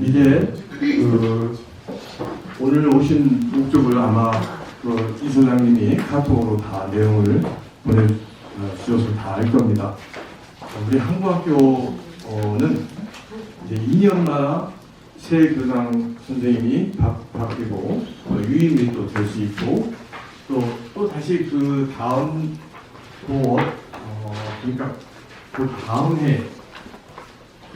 이제 그 오늘 오신 목적을 아마 그 이소장님이 카톡으로 다 내용을 보내주셔서 다 알 겁니다. 우리 한국학교는 이제 2년마다 새 교장 선생님이 바, 바뀌고 어, 유임이 또 될 수 있고 또, 또 다시 그 다음 또 어, 그러니까 그 다음 해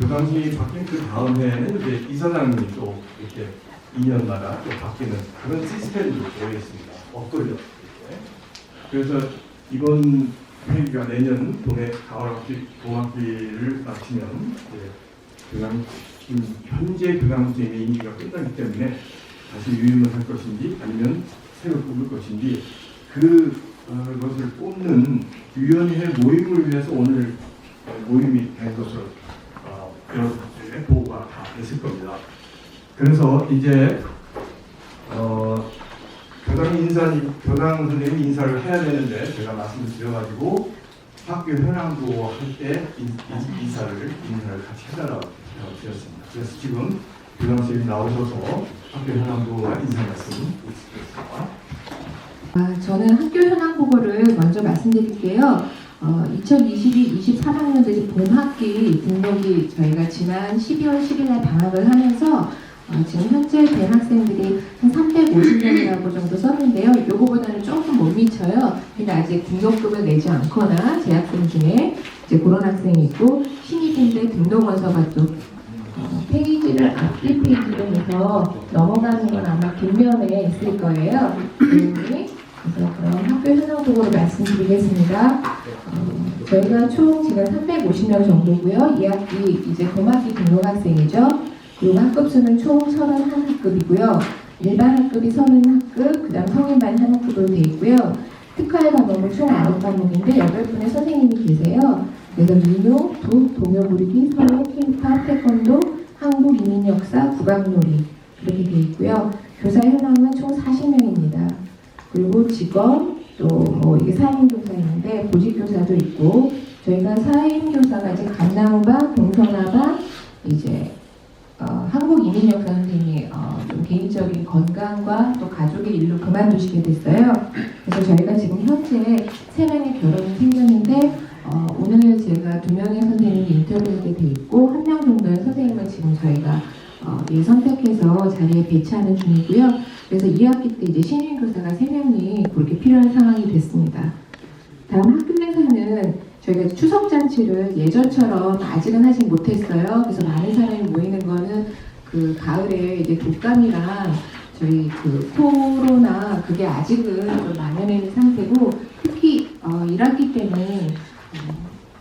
교장선생님이 바뀐 그 다음 해에는 이제 이사장님이 또 이렇게 2년마다 또 바뀌는 그런 시스템도 되어 있습니다. 엇걸려. 이렇게. 그래서 이번 회기가 내년 봄에 가을학기, 봄학기를 마치면 이제 교장 지금 현재 교장 선생님의 임기가 끝나기 때문에 다시 유임을 할 것인지 아니면 새로 뽑을 것인지 그 어, 것을 뽑는 위원회 모임을 위해서 오늘 어, 모임이 된 것으로 어, 여러분들의 보고가 다 됐을 겁니다. 그래서 이제 어, 교장 인사 교장 선생님 인사를 해야 되는데 제가 말씀을 드려가지고 학교 현황도 할 때 인사를 인사를 같이 해달라고 드렸습니다. 그래서 지금 교장 선생님 나오셔서 학교 현황도와 인사 말씀 드리겠습니다. 아, 저는 학교 현황 보고를 먼저 말씀드릴게요. 어, 2022-23학년도 이제 봄학기 등록이 저희가 지난 12월 10일 날 방학을 하면서 어, 지금 현재 된 학생들이 한 350명이라고 정도 썼는데요. 요거보다는 조금 못 미쳐요. 근데 아직 등록금을 내지 않거나 재학생 중에 이제 그런 학생이 있고 신입인데 등록 원서가 또 어, 페이지를 앞뒤 페이지로 해서 넘어가는 건 아마 뒷면에 있을 거예요. 그래서 그럼 학교 현황 보고를 말씀드리겠습니다. 어, 저희가 총 지금 350명 정도고요. 2학기 이제 봄학기 등록 학생이죠. 그리고 학급수는 총 31학급이고요. 일반 학급이 30학급, 그 다음 성인반 한 학급으로 되어 있고요. 특화의 과목은 총 9과목인데 8분의 선생님이 계세요. 그래서 민요, 북, 동요 부르기, 서예, 킹팝, 태권도, 한국 이민 역사, 국악놀이 이렇게 되어 있고요. 교사 현황은 총 40명입니다. 그리고 직원 또뭐 이게 4인 교사인데 보직 교사도 있고 저희가 4인 교사가 이제 감나무반, 동서나반 이제 어, 한국 이민 역사 선생님이 어, 좀 개인적인 건강과 또 가족의 일로 그만두시게 됐어요. 그래서 저희가 지금 현재 세 명의 결혼이 생겼는데 어, 오늘 제가 두 명의 선생님이 인터뷰하게 돼 있고 한 명 정도의 선생님을 지금 저희가 어, 예, 선택해서 자리에 배치하는 중이고요. 그래서 2학기 때 이제 신인 교사가 3명이 그렇게 필요한 상황이 됐습니다. 다음 학급 행사는 저희가 추석 잔치를 예전처럼 아직은 하지 못했어요. 그래서 많은 사람이 모이는 거는 그 가을에 이제 독감이랑 저희 그 코로나 그게 아직은 좀 만연해 있는 상태고 특히 어, 1학기 때는 어,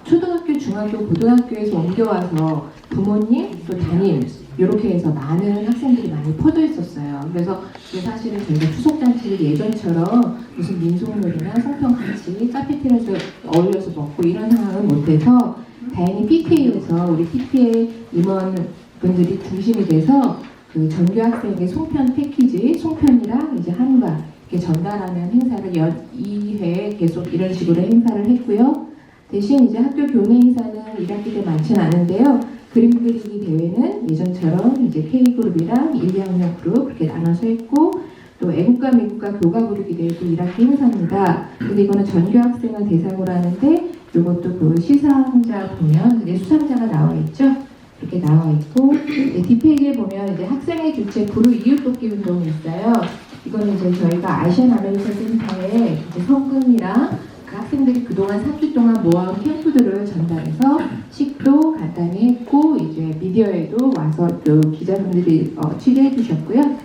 초등학교, 중학교, 고등학교에서 옮겨와서 부모님 또 담임 이렇게 해서 많은 학생들이 많이 퍼져 있었어요. 그래서 사실은 저희가 추석잔치를 예전처럼 무슨 민속놀이나 성평같이 카페테리아에서 어울려서 먹고 이런 상황은 못해서 다행히 PTA에서 우리 PTA 임원분들이 중심이 돼서 그 전교 학생에게 송편 패키지, 송편이랑 이제 한과 이렇게 전달하는 행사를 연 2회 계속 이런 식으로 행사를 했고요. 대신 이제 학교 교내 행사는 1학기 때 많지는 않은데요. 그림 그리기 대회는 예전처럼 이제 K그룹이랑 1, 2 학년 그룹 그렇게 나눠서 했고 또 애국가 미국가 교가 부르기 대회도 1학기 행사입니다. 근데 이거는 전교 학생을 대상으로 하는데 이것도 그 시상자 보면 그게 수상자가 나와 있죠. 이렇게 나와 있고 네, 뒷페이지에 보면 이제 학생의 주체 구루 이웃 돕기 운동이 있어요. 이거는 이제 저희가 아시안 아메리칸 센터에 성금이랑 그 학생들이 그동안 3주 동안 모아온 캠프들을 전달해서 식도 간단히 했고 이제 미디어에도 와서 또 기자분들이 어, 취재해 주셨고요.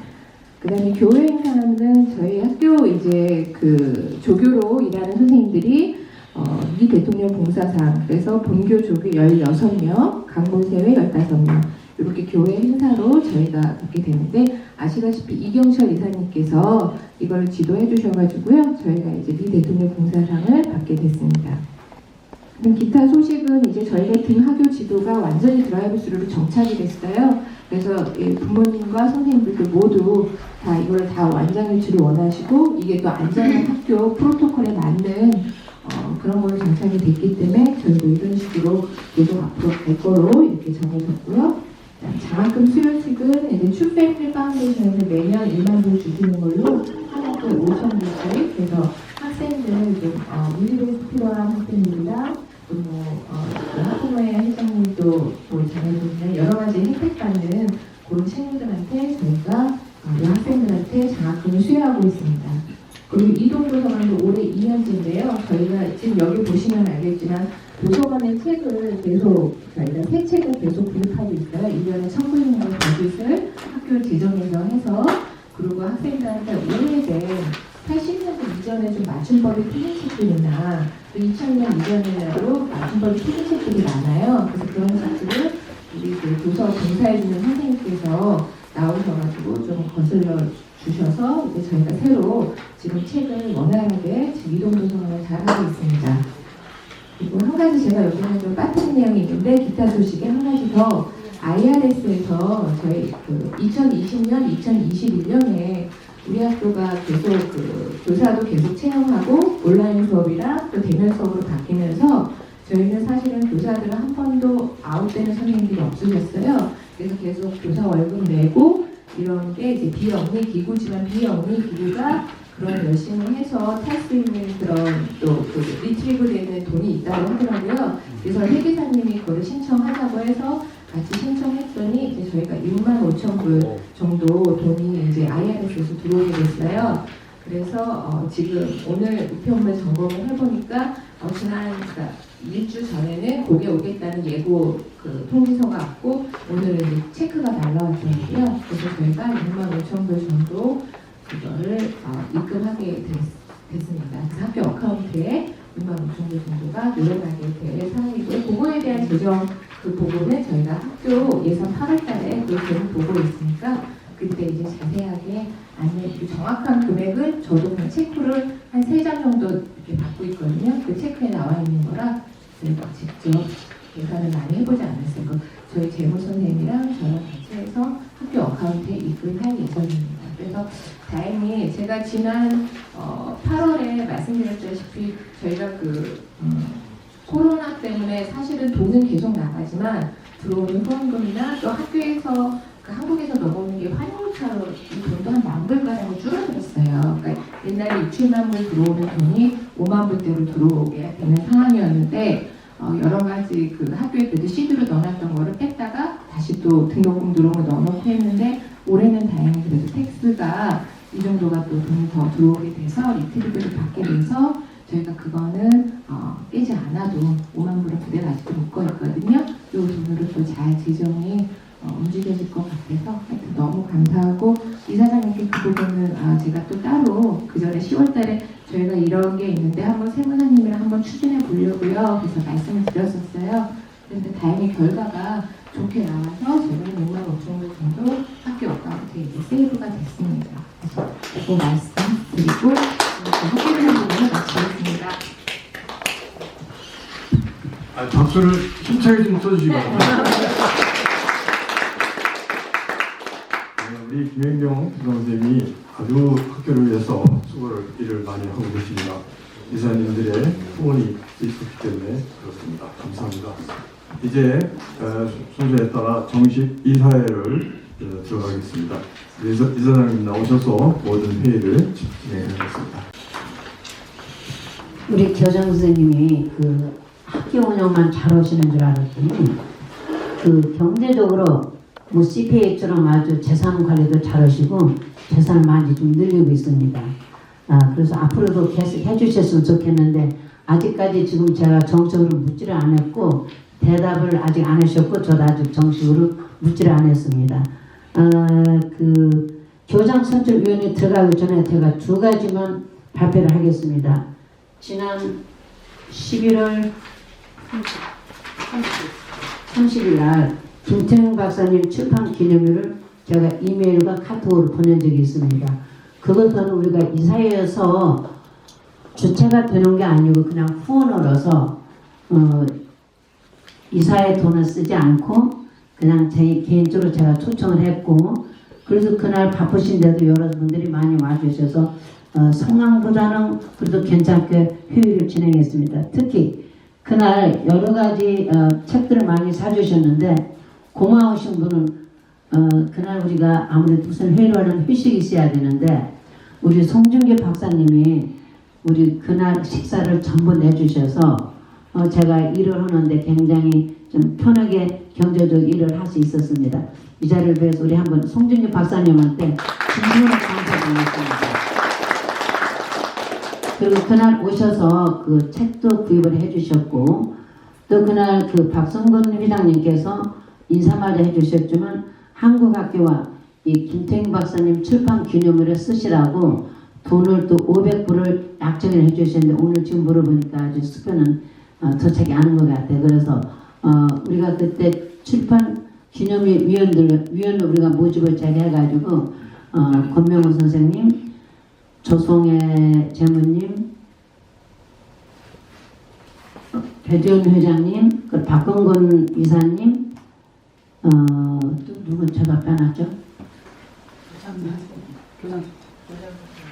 그다음에 교회 행사는 저희 학교 이제 그 조교로 일하는 선생님들이 어, 미 대통령 봉사상 그래서 본교 조교 16명, 강본세회 15명 이렇게 교회 행사로 저희가 받게 되는데 아시다시피 이경철 이사님께서 이걸 지도해 주셔가지고요 저희가 이제 미 대통령 봉사상을 받게 됐습니다. 그럼 기타 소식은 이제 저희 같은 학교 지도가 완전히 드라이브 스루로 정착이 됐어요. 그래서 예, 부모님과 선생님들도 모두 다 이걸 다 완전 유치를 원하시고 이게 또 안전한 학교 프로토콜에 맞는 어, 그런 걸로 정착이 됐기 때문에 저희도 이런 식으로 계속 앞으로 갈 거로 이렇게 정해졌고요. 장학금 슈페이플 파운데이션에서 매년 1만 불 주시는 걸로 한 학교에 5천 불씩 그래서 학생들 좀 어, 물리를 필요한 학생들이랑 또뭐 어, 그 학부모의 회장님도 뭐 잘해주는 여러 가지 혜택 받는 그런 친구들한테 저희가 어, 이 학생들한테 장학금을 수여하고 있습니다. 그리고 이동도서관도 올해 2년째인데요. 저희가 지금 여기 보시면 알겠지만 도서관의 책을 계속 저희가 새 책을 계속 구입하고 있어요. 1년에 1,900권 버짓을 학교 재정에서 해서 그리고 학생들한테 오래된 80년대 이전에 좀 맞춤법이 틀린 책들이나 또 2000년 이전에도 맞춤법이 틀린 책들이 많아요. 그래서 그런 책들을 우리 그 도서 봉사해주는 선생님께서 나오셔가지고 좀 거슬러 주셔서 이제 저희가 새로 지금 책을 원활하게 지금 이동 도서관을 잘 하고 있습니다. 그리고 한 가지 제가 여기는 좀 빠뜨린 내용이 있는데 기타 소식에 한 가지 더 IRS에서 저희 그 2020년, 2021년에 우리 학교가 계속 그 교사도 계속 채용하고 온라인 수업이랑 또 대면 수업으로 바뀌면서 저희는 사실은 교사들은 한 번도 아웃되는 선생님들이 없으셨어요. 그래서 계속 교사 월급 내고 이런 게 이제 비영리 기구지만 비영리 기구가 그런 열심히 해서 탈 수 있는 그런 또그 리트리브 되는 돈이 있다고 하더라고요. 그래서 회계사님이 그거를 신청하자고 해서 같이 신청했더니 이제 저희가 6만 5천 불 정도 돈이 이제 IRS에서 들어오게 됐어요. 그래서 어, 지금 오늘 우편물 점검을 해보니까 어, 지난 그러니까 일주 전에는 고개 오겠다는 예고 그 통지서가 왔고 오늘은 이제 체크가 날라왔더라고요. 그래서 저희가 6만 5천 불 정도 그거를 어, 입금하게 됐, 됐습니다. 그래서 학교 어카운트에 6만 5천 불 정도가 늘어나게 될 상황이고요. 그거에 대한 조정 그 보고는 저희가 학교 예산 8월 달에 그 계속 보고 있으니까 그때 이제 자세하게 안내 그 정확한 금액은 저도 그냥 체크를 한 세 장 정도 이렇게 받고 있거든요. 그 체크에 나와 있는 거라 저희가 직접 계산을 많이 해보지 않았어요. 그 저희 재무 선생님이랑 저랑 같이 해서 학교 어카운트에 입금할 예정입니다. 그래서 다행히 제가 지난 어, 8월에 말씀드렸다시피 저희가 그 음, 코로나 때문에 사실은 돈은 계속 나가지만 들어오는 후원금이나 또 학교에서 그 한국에서 넘어오는 게 환율차로 이 돈도 한 만 불가량으로 줄어들었어요. 그러니까 옛날에 6, 7만 불 들어오는 돈이 5만 불대로 들어오게 되는 상황이었는데 어, 여러 가지 그 학교에 그래도 CD로 넣어놨던 거를 뺐다가 다시 또 등록금 들어온 거 넣어놓고 했는데 올해는 다행히 그래도 텍스가 이 정도가 또 돈이 더 들어오게 돼서 리트리브를 받게 돼서 저희가 그거는 어, 깨지 않아도 5만 불은 부대가 아직도 묶어 있거든요. 이 돈으로 또 잘 재정이 어, 움직여질 것 같아서 너무 감사하고 이사장님께 그 부분은 아, 제가 또 따로 그 전에 10월달에 저희가 이런 게 있는데 한번 세무사님이랑 한번 추진해 보려고요. 그래서 말씀을 드렸었어요. 그런데 다행히 결과가 좋게 나와서 저희는 6만 5천 불 정도 학교 어카운트에 이제 세이브가 됐습니다. 그래서 그 말씀 드리고 학교 있는 부분을 마치겠습니다. 아, 박수를 힘차게 좀 써주시기 바랍니다. 김현경 선생님이 아주 학교를 위해서 수고를 일을 많이 하고 계십니다. 이사님들의 후원이 있었기 때문에 그렇습니다. 감사합니다. 이제 어, 순서에 따라 정식 이사회를 어, 들어가겠습니다. 이사, 이사장님 나오셔서 모든 회의를 진행하겠습니다. 우리 교장 선생님이 그 학교 운영만 잘 하시는 줄 알았더니 그 경제적으로 뭐 CPA처럼 아주 재산 관리도 잘하시고 재산을 많이 좀 늘리고 있습니다. 아 그래서 앞으로도 계속 해주셨으면 좋겠는데 아직까지 지금 제가 정식으로 묻지를 않았고 대답을 아직 안 하셨고 저도 아직 정식으로 묻지를 않았습니다. 아 그 교장 선출위원회 들어가기 전에 제가 두 가지만 발표를 하겠습니다. 지난 11월 30일 날 김태형 박사님 출판 기념일을 제가 이메일과 카톡으로 보낸 적이 있습니다. 그것은 우리가 이사회에서 주체가 되는 게 아니고 그냥 후원으로서 어, 이사회 돈을 쓰지 않고 그냥 제 개인적으로 제가 초청을 했고 그래서 그날 바쁘신데도 여러분들이 많이 와주셔서 어, 성황보다는 그래도 괜찮게 회의를 진행했습니다. 특히 그날 여러 가지 어, 책들을 많이 사주셨는데 고마우신 분은 어, 그날 우리가 아무래도 무슨 회의를 하는 회식이 있어야 되는데 우리 송준기 박사님이 우리 그날 식사를 전부 내주셔서 어, 제가 일을 하는데 굉장히 좀 편하게 경제적 일을 할 수 있었습니다. 이 자리를 위해서 우리 한번 송준기 박사님한테 진심으로 감사드리겠습니다. 그리고 그날 오셔서 그 책도 구입을 해주셨고 또 그날 그 박성근 회장님께서 인사말을 해주셨지만 한국학교와 이 김태경 박사님 출판 기념물에 쓰시라고 돈을 또 500불을 약정을 해주셨는데 오늘 지금 물어보니까 아주 수표는 어, 도착이 않은 것 같아요. 그래서 어, 우리가 그때 출판 기념위 위원들 위원을 우리가 모집을 잘 해가지고 어, 권명호 선생님, 조성애 재무님, 어, 배재훈 회장님, 그 박건건 이사님, 어, 또 누구 제가 빼놨죠?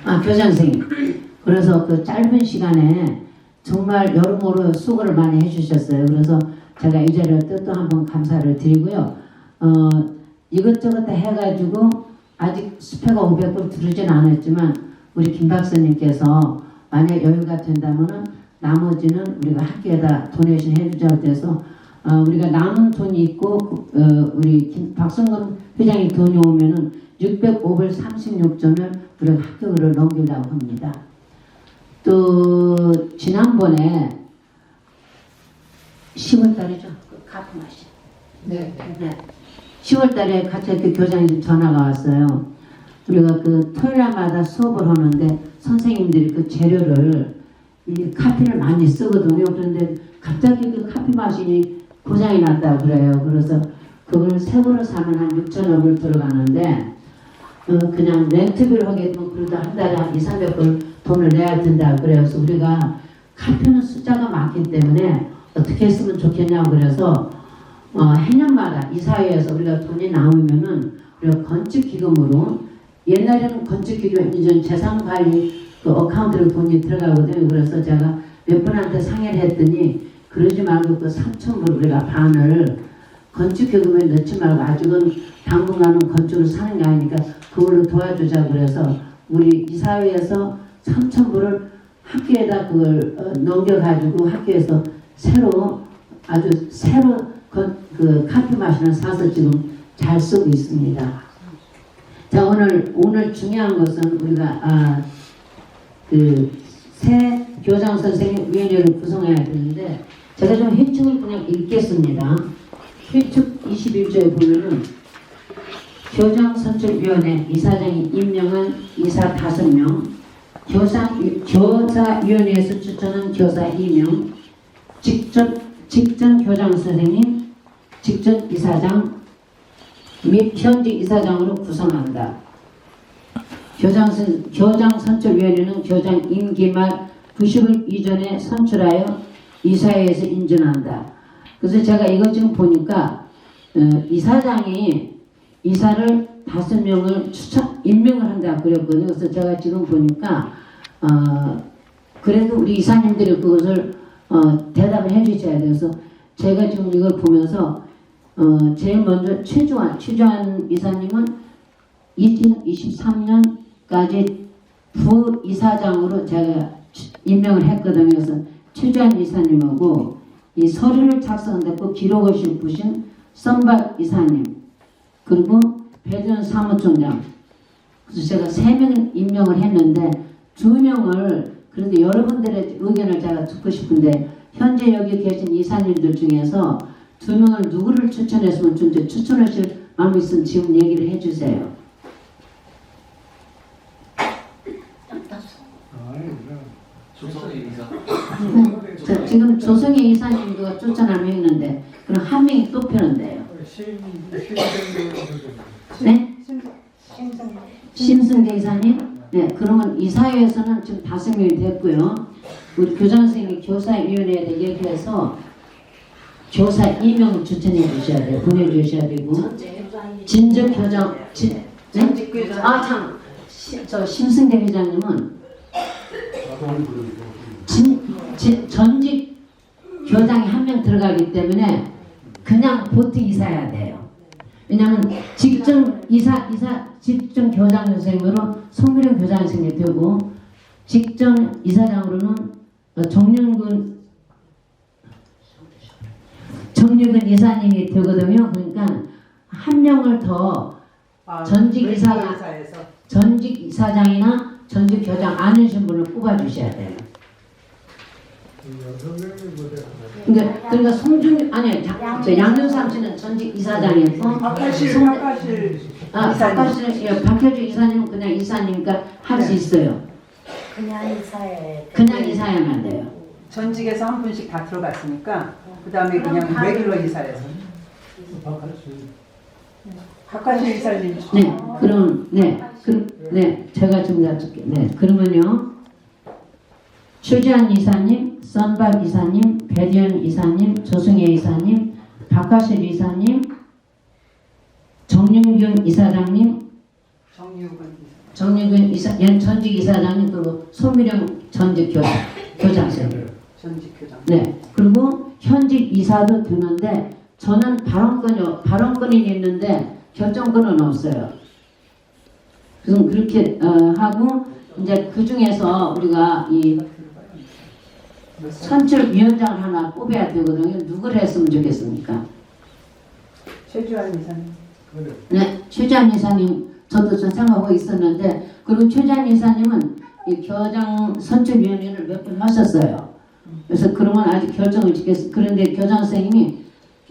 아, 교장 선생님. 그래서 그 짧은 시간에 정말 여러모로 수고를 많이 해주셨어요. 그래서 제가 이 자리를 또, 또 한번 감사를 드리고요. 어, 이것저것 다 해가지고 아직 수표가 500불 들으진 않았지만 우리 김 박사님께서 만약 여유가 된다면은 나머지는 우리가 학교에다 도네이션 해주자고 해서 어, 우리가 남은 돈이 있고 어, 우리 김, 박성근 회장이 돈이 오면은 605불 36전을 우리가 학교를 넘기려고 합니다. 또 지난번에 10월 달이죠. 그 마시. 네. 네. 10월 달에 가채학교 교장님 전화가 왔어요. 우리가 그 토요일마다 수업을 하는데 선생님들이 그 재료를 이 카피를 많이 쓰거든요. 그런데 갑자기 그 카피 마신이 고장이 났다고 그래요. 그래서 그걸 새 거로 사면 한 6천여 불 들어가는데 어, 그냥 렌트비를 하게 되면 그래도 한 달에 한 2, 300불 돈을 내야 된다 그래서 우리가 카피는 숫자가 많기 때문에 어떻게 했으면 좋겠냐고 그래서 어, 해년마다 이사회에서 우리가 돈이 나오면은 우리가 건축기금으로 옛날에는 건축기금 이전 재산관리 그 어카운트로 돈이 들어가거든요. 그래서 제가 몇 분한테 상의를 했더니 그러지 말고 그 3천 불 우리가 반을 건축 기금에 넣지 말고 아직은 당분간은 건축을 사는 게 아니니까 그걸로 도와주자 그래서 우리 이사회에서 3천 불을 학교에다 그걸 어, 넘겨가지고 학교에서 새로 아주 새로 건, 그 카피 마신을 사서 지금 잘 쓰고 있습니다. 자 오늘 오늘 중요한 것은 우리가 아, 그새 교장 선생님 위원회를 구성해야 되는데 제가 좀 회칙을 그냥 읽겠습니다. 회칙 21조에 보면은 교장 선출위원회 이사장이 임명한 이사 5명, 교사, 교사위원회에서 추천한 교사 2명, 직접, 직전 교장 선생님, 직전 이사장 및 현직 이사장으로 구성한다. 교장, 선, 교장 선출위원회는 교장 임기 말 90일 이전에 선출하여 이사회에서 인준한다. 그래서 제가 이것 좀 보니까 어, 이사장이 이사를 다섯 명을 추천 임명을 한다 그랬거든요. 그래서 제가 지금 보니까 어, 그래도 우리 이사님들이 그것을 어, 대답을 해주셔야 돼서 제가 지금 이걸 보면서 어, 제일 먼저 최주환 최주환 이사님은 2023년까지 부이사장으로 제가 임명을 했거든요. 그래서 최주환 이사님하고 이 서류를 작성했고 기록을 실으신 선박 이사님 그리고 배전 사무총장 그래서 제가 세 명 임명을 했는데 두 명을 그래도 여러분들의 의견을 제가 듣고 싶은데 현재 여기 계신 이사님들 중에서 두 명을 누구를 추천했으면 좋은지 추천하실 마음이 있으면 지금 얘기를 해주세요. 조선의 이사 자, 지금 조성희 이사님도 추천하면 있는데 그럼 한 명이 또 필요한데요. 네? 심승대 이사님? 네, 그러면 이사회에서는 지금 다섯 명이 됐고요. 우리 교장 선생님이 교사위원회에 얘기해서 교사 이명을 추천해 주셔야 돼요. 보내주셔야 되고. 진적 교장, 진, 네? 아, 참. 시- 저 심승대 회장님은 진, 진, 전직 교장이 한 명 들어가기 때문에 그냥 보트 이사야 돼요. 왜냐하면 직전 이사 이사 직전 교장 선생님으로 송미령 교장 선생님이 되고 직전 이사장으로는 어, 정윤근 정윤근 이사님이 되거든요. 그러니까 한 명을 더 전직 이사가- 이사에서 전직 이사장이나 전직 교장 아니신 분을 뽑아주셔야 돼요. 그러니까 그러니까 송중 아니 저 양윤삼 씨는 전직 이사장이었고 박하실 송- 박하실 아 이사님. 박하실 예, 박효주 이사님은 그냥 이사니까 할수 네. 있어요. 그냥 이사해. 그냥 이사야만 돼요. 전직에서 한 분씩 다 들어갔으니까 그 다음에 그냥 레귤러 이사에서 박하실 이사님 네, 그럼 네, 그, 네, 제가 좀 여쭐게. 네, 그러면요. 최지한 이사님, 썬박 이사님, 배디연 이사님, 조승혜 이사님, 박하실 이사님, 정윤경 이사장님, 정윤근 이사, 연 전직 이사장님 그리고 손미령 전직 교장, 교장생. 전직 교장 네. 그리고 현직 이사도 드는데 저는 발언권이 발언권이 있는데 결정권은 없어요. 그래서 그렇게 어, 하고 이제 그 중에서 우리가 이 선출 위원장을 하나 뽑아야 되거든요. 누구를 했으면 좋겠습니까? 최주환 이사님 네, 최재한 이사님 저도 좀 생각하고 있었는데 그리고 최재한 이사님은 이 교장 선출위원회를 몇 번 하셨어요. 그래서 그러면 아직 결정을 짓겠 그런데 교장 선생님이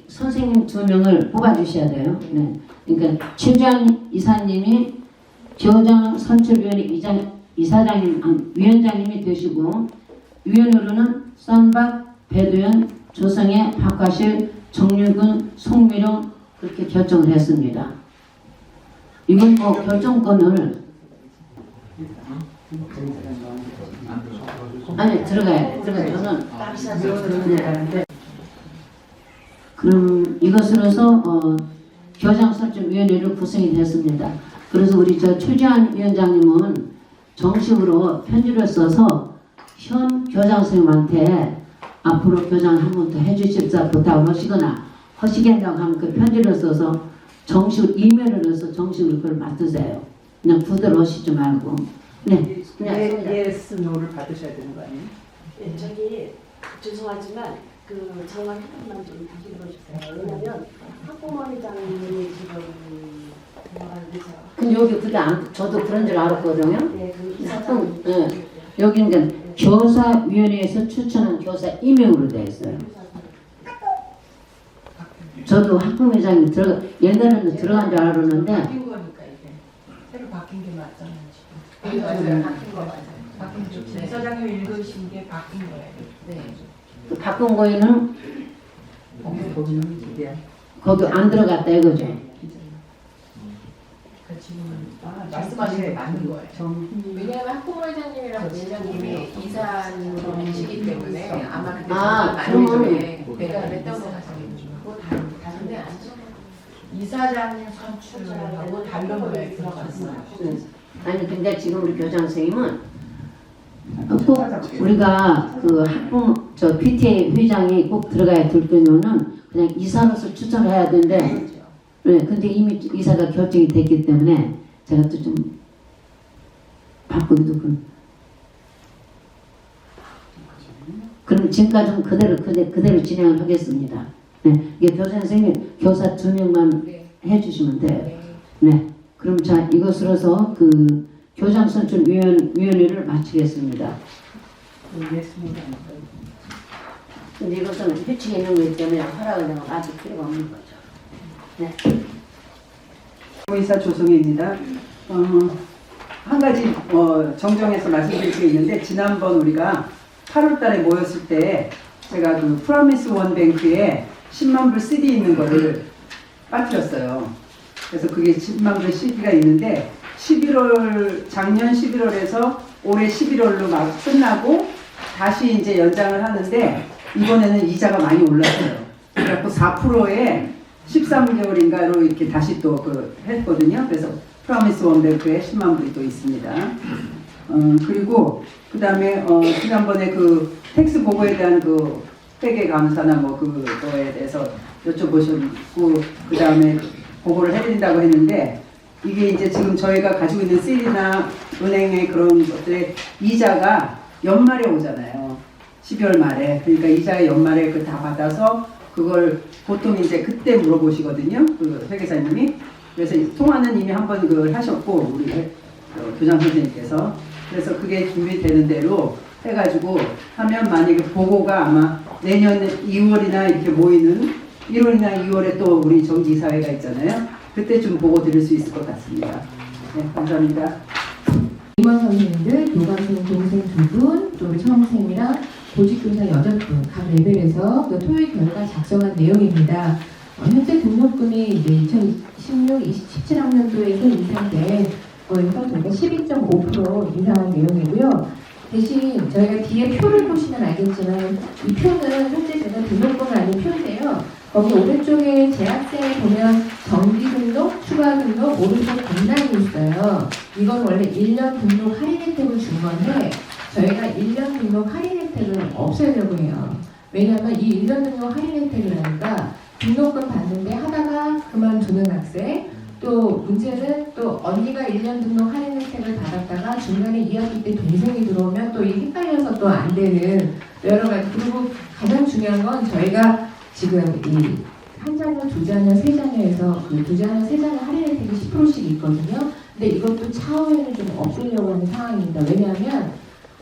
선생님 두 명을 뽑아주셔야 돼요. 네. 그러니까 최재한 이사님이 교장 선출위원회 이장, 이사장님, 아니, 위원장님이 되시고 위원으로는 썬박, 배도연, 조성애, 박과실, 정유근, 송미령 그렇게 결정을 했습니다. 이건 뭐 결정권을 아니 들어가야 돼. 들어가 저는 네. 그럼 이것으로서 어, 교장선출위원회를 구성이 됐습니다. 그래서 우리 저 최재한 위원장님은 정식으로 편지를 써서 현 교장 선생님한테 앞으로 교장 한 번 더 해주십사 부탁을 하시거나 하시겠다고 하면 그 편지를 써서 정식으로 이메일을 해서 정식으로 그걸 맡으세요. 그냥 구대로 하시지 말고. 네. 그냥. 예, 예스 노를 받으셔야 되는 거 아니에요? 예, 저기 죄송하지만 그 정말 한 번만 좀 다시 들어주세요. 왜냐면 학부모회장님이 지금 돌아가면서 근데 여기 그게 안, 저도 그런 줄 알았거든요. 네, 그 예. 여기는 교사위원회에서 추천한 교사 임명으로 되어 있어요. 저도 학부회장이 들어가 옛날에는 들어간 줄 알았는데 바뀐 거니까 이게 새로 바뀐 게 맞잖아요 지금. 맞아요. 바뀐 거 맞아요. 바뀐 거. 이사장님 읽으신 게 바뀐 거예요. 네. 그 바꾼 거에는. 거기 안 들어갔다 이거죠. 말씀하신 게 네. 맞는 거예요. 정 왜냐하면 학부모 회장님이랑 부회장님이 이사님으로 계시기 때문에 아마 그때 아, 그러면- 쪽에 배가 됐다고 생각하시는 그거 다른 다른데 아니죠? 이사장님 선출하고 다른 거에 들어갔어요. 네. 아니 근데 지금 우리 교장 선생님은 꼭 우리가 그 학부 저 PTA 회장이 꼭 들어가야 될 거면은 그냥 이사로서 추천을 해야 되는데 네, 근데 이미 이사가 결정이 됐기 때문에 제가 또 좀 바꾸기도 그 그럼 지금까지는 그대로 그대, 그대로 진행을 하겠습니다. 네, 이게 교장 선생님 교사 두 명만 네. 해주시면 돼요. 네. 네. 그럼 자 이것으로서 그 교장 선출 위원 위원회를 마치겠습니다. 아닐까요? 근데 이것은 규칙에 있는 거기 때문에 허락을 내가 받을 필요가 없는 거죠. 네. 의사 조성혜입니다. 어, 한 가지 어, 정정해서 말씀드릴 게 있는데 지난번 우리가 8월달에 모였을 때 제가 그 프라미스 원뱅크에 10만 불 CD 있는 거를 빠뜨렸어요. 그래서 그게 10만 불 CD가 있는데 11월 작년 11월에서 올해 11월로 막 끝나고 다시 이제 연장을 하는데 이번에는 이자가 많이 올랐어요. 그래갖고 4%에 13개월인가로 이렇게 다시 또 그 했거든요. 그래서 프라미스 원뱅크에 10만 불이 또 있습니다. 어, 그리고 그 다음에 어, 지난번에 그 텍스 보고에 대한 그 회계 감사나 뭐 그거에 대해서 여쭤보셨고 그 다음에 보고를 해드린다고 했는데 이게 이제 지금 저희가 가지고 있는 세일이나 은행의 그런 것들의 이자가 연말에 오잖아요. 12월 말에. 그러니까 이자 연말에 그 다 받아서 그걸 보통 이제 그때 물어보시거든요. 그 회계사님이. 그래서 이 통화는 이미 한 번 그걸 하셨고 우리 회- 어, 교장 선생님께서. 그래서 그게 준비되는 대로 해가지고 하면 만약에 보고가 아마 내년 2월이나 이렇게 모이는 1월이나 2월에 또 우리 정기사회가 있잖아요. 그때 좀 보고 드릴 수 있을 것 같습니다. 네, 감사합니다. 임원 선생님들, 교감생 동생 두 분, 또 우리 처음생이랑 보직교사 여덟 분, 각 레벨에서 그 토익 결과 작성한 내용입니다. 어, 현재 등록금이 이제 2016, 17학년도에서 인상된 거에서 저희가 12.5% 인상한 내용이고요. 대신 저희가 뒤에 표를 보시면 알겠지만 이 표는 현재 제가 등록금을 아닌 표인데요. 거기 오른쪽에 재학생에 보면 정기 등록, 추가 등록, 오른쪽 분란이 있어요. 이건 원래 1년 등록 할인 혜택을 준 건데 저희가 1년 등록 할인 혜택을 없애려고 해요. 왜냐하면 이 1년 등록 할인 혜택을 하니까 등록금 받는데 하다가 그만두는 학생 또 문제는 또 언니가 1년 등록 할인 혜택을 받았다가 중간에 2학기 때 동생이 들어오면 또 이 헷갈려서 또 안 되는 여러 가지 그리고 가장 중요한 건 저희가 지금 이한 자녀, 두 자녀, 세 자녀에서 그두 자녀, 세 자녀 할인 혜택이 10%씩 있거든요. 근데 이것도 차후에는 좀 없애려고 하는 상황입니다. 왜냐하면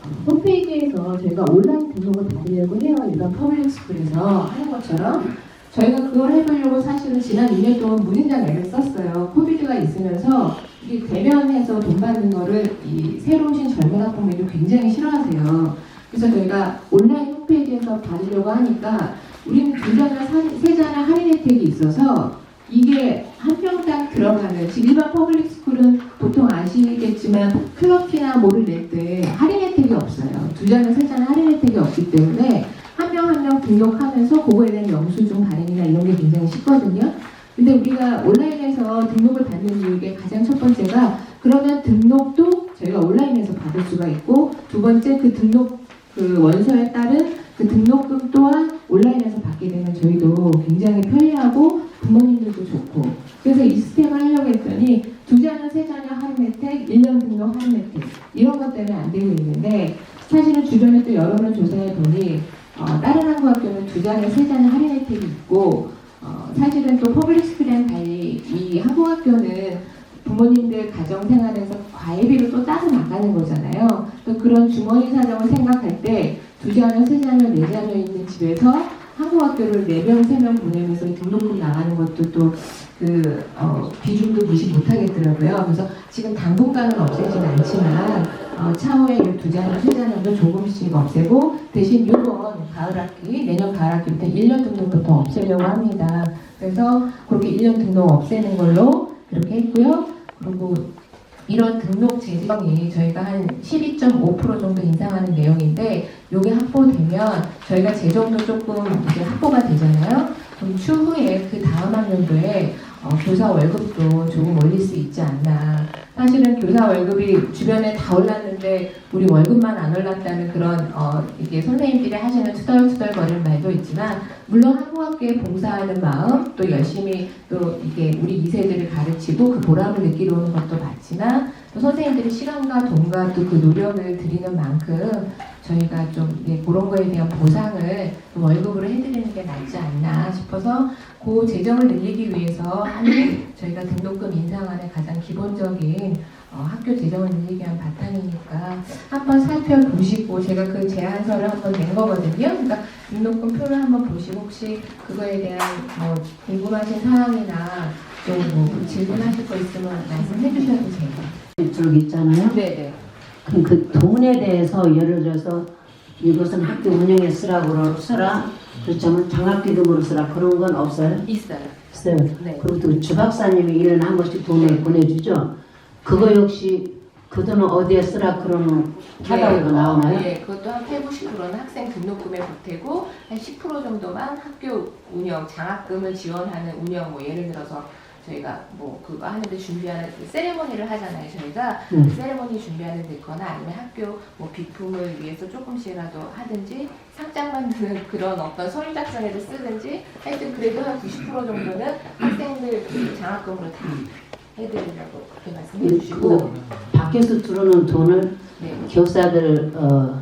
어, 홈페이지에서 저희가 온라인 등록을 받으려고 해요. 일반 퍼블릭 스쿨에서 하는 것처럼 저희가 그걸 해보려고 사실은 지난 2년 동안 무진장 애를 썼어요. 코비드가 있으면서 이게 대면해서 돈 받는 거를 이 새로 오신 젊은 학부모들이 굉장히 싫어하세요. 그래서 저희가 온라인 홈페이지에서 받으려고 하니까 우리는 두 사- 세 자녀 할인 혜택이 있어서 이게 한 명당 들어가는 지금 일반 퍼블릭 스쿨은 보통 아시겠지만 클럽피나 뭐를 낼때 할인 혜택이 없어요. 두 자녀, 세 자녀 할인 혜택이 없기 때문에 한명 한 명 등록하면서 그거에 대한 영수증 발행이나 이런 게 굉장히 쉽거든요. 근데 우리가 온라인에서 등록을 받는 이유의 가장 첫 번째가 그러면 등록도 저희가 온라인에서 받을 수가 있고 두 번째 그 등록 그 원서에 따른 그 등록금 또한 온라인에서 받게 되면 저희도 굉장히 편리하고 부모님들도 좋고 그래서 이 시스템을 하려고 했더니 두 자녀, 세 자녀 할인 혜택, 1년 등록 할인 혜택 이런 것 때문에 안 되고 있는데 사실은 주변에 또 여러 번 조사해 보니 어, 다른 한국 학교는 두 자녀, 세 자녀 할인 혜택이 있고 어, 사실은 또 퍼블릭 스쿨이랑 달리 이 한국 학교는 부모님들 가정 생활에서 과외비를 또 따서 나가는 거잖아요. 또 그런 주머니 사정을 생각할 때 두 자녀, 세 자녀, 네 자녀 있는 집에서 한국 학교를 네 명, 세명 보내면서 등록금 나가는 것도 또 그 어, 비중도 무시 못하겠더라고요. 그래서 지금 당분간은 없애진 않지만 어, 차후에 이두 자녀, 세 자녀도 조금씩 없애고 대신 이번 가을 학기, 내년 가을 학기부터 1년 등록부터 없애려고 합니다. 그래서 그렇게 1년 등록 없애는 걸로 그렇게 했고요. 그리고 이런 등록 재정이 저희가 한 12.5% 정도 인상하는 내용인데 이게 확보되면 저희가 재정도 조금 이제 확보가 되잖아요. 그럼 추후에 그 다음 학년도에 어, 교사 월급도 조금 올릴 수 있지 않나. 사실은 교사 월급이 주변에 다 올랐는데 우리 월급만 안 올랐다는 그런 어, 이게 선생님들이 하시는 투덜투덜거리는 말도 있지만 물론 한국학교에 봉사하는 마음 또 열심히 또 이게 우리 2세들을 가르치고 그 보람을 느끼러 오는 것도 맞지만 또 선생님들이 시간과 돈과 또 그 노력을 드리는 만큼 저희가 좀 예, 그런 거에 대한 보상을 좀 월급으로 해드리는 게 낫지 않나 싶어서 그 재정을 늘리기 위해서 하는 저희가 등록금 인상안의 가장 기본적인 어, 학교 재정을 늘리기 위한 바탕이니까 한번 살펴보시고 제가 그 제안서를 한번 낸 거거든요. 그러니까 등록금 표를 한번 보시고 혹시 그거에 대한 뭐 궁금하신 사항이나 또뭐 질문하실 거 있으면 말씀해 주셔도 돼요. 줄 있잖아요. 네네. 그럼 그 돈에 대해서 예를 들어서 이것은 학교 운영에 쓰라고 쓰라 그렇지만 장학기금으로 쓰라 그런 건 없어요? 있어요. 있어요. 네. 그리고 또 주박사님이 1년에 한 번씩 돈을 보내주죠. 그거 역시 그 돈은 어디에 쓰라 그런 하다고 나오나요? 네, 그것도 한 8, 90%는 학생 등록금에 보태고 한 10% 정도만 학교 운영, 장학금을 지원하는 운영, 뭐 예를 들어서 저희가 뭐 그거 하는데 준비하는 그 세레머니를 하잖아요. 저희가 네. 그 세레머니 준비하는 데거나 아니면 학교 뭐 비품을 위해서 조금씩이라도 하든지 상장 만드는 그런 어떤 서류 작성에도 쓰든지 하여튼 그래도 한 90% 정도는 학생들 그 장학금으로 다 해드리려고 그렇게 말씀해 주시고 그 밖에서 들어오는 돈을 네, 교사들 어,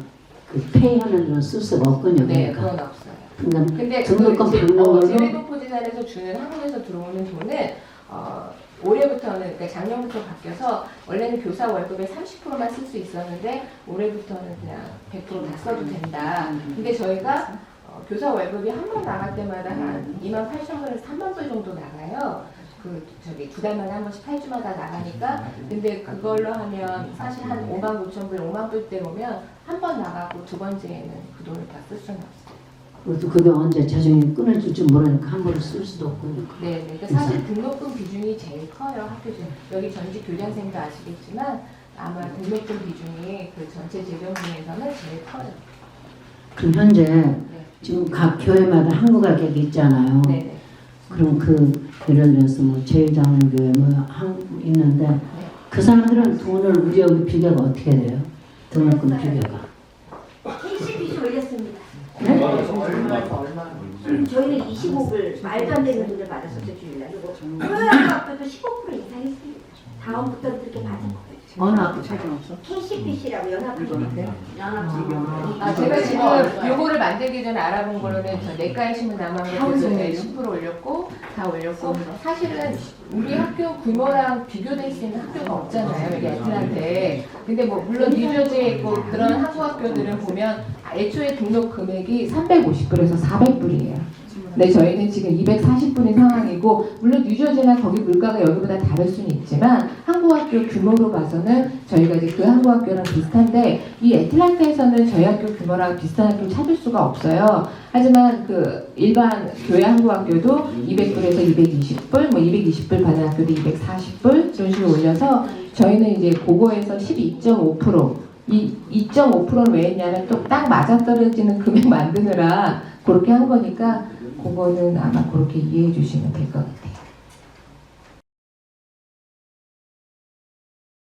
그 페이하는 데는 쓸 수가 없군요. 네 그러니까. 그건 없어요. 그러니까 근데 등록금 그 받는 어, 걸로 재외동포지단에서 주는 한국에서 들어오는 돈은 어, 올해부터는 그러니까 작년부터 바뀌어서 원래는 교사 월급의 30%만 쓸 수 있었는데 올해부터는 그냥 100%다 써도 된다. 근데 저희가 어, 교사 월급이 한 번 나갈 때마다 한 2만 8천 원에서 3만 불 정도 나가요. 그 저기 두 달만에 한 번씩 8주마다 나가니까 근데 그걸로 하면 사실 한 5만 9천 불, 5만 불대 오면 한 번 나가고 두 번째에는 그 돈을 다 쓸 수는 없어요. 그것도 그게 언제 자정이 끊어질지 모르니까 함부로 쓸 수도 없군요. 네, 네. 그러니까 사실 등록금 비중이 제일 커요 학교 중. 여기 전직 교장선생도 아시겠지만 아마 등록금 비중이 그 전체 재정 중에서는 제일 커요. 그럼 현재 네, 지금 각 교회마다 한국학교가 있잖아요. 네, 네. 그럼 그 예를 들어서 뭐 제일장로교회 뭐 한, 있는데 그 사람들은 돈을 우리 여기 비교가 어떻게 돼요? 등록금 비교가. KCPC 올렸습니다. 네? 얼마에서 얼마? 음, 저희는 25불 말도 안 되는 돈을 받았었죠 주일날. 프로야구 앞에도 15% 이상 했습니다. 다음부터는 그렇게 받을 거예요. 어느 학교? 책임 없어? KCPC라고 연합주의인데 연합주의. 아, 제가 지금 요거를 만들기 전에 알아본 거로는 저 내과에 심은 남한국에서 10% 올렸고 다 올렸고 사실은 우리 학교 규모랑 비교될 수 있는 학교가 없잖아요. 여기 애들한테. 근데 뭐 물론 뉴저지에 있고 그런 한국 학교들은 보면 애초에 등록 금액이 350불에서 400불이에요. 근데 저희는 지금 240불인 상황이고 물론 뉴저지나 거기 물가가 여기보다 다를 수는 있지만 한국 학교 규모로 봐서는 저희가 이제 그 한국 학교랑 비슷한데 이 애틀란타에서는 저희 학교 규모랑 비슷한 학교 찾을 수가 없어요. 하지만 그 일반 교회 한국 학교도 200불에서 220불, 뭐 220불 받는 학교도 240불 이런 식으로 올려서 저희는 이제 그거에서 12.5%. 이 2.5%는 왜 했냐면 또 딱 맞아떨어지는 금액 만드느라 그렇게 한 거니까 그거는 아마 그렇게 이해해 주시면 될 것 같아요.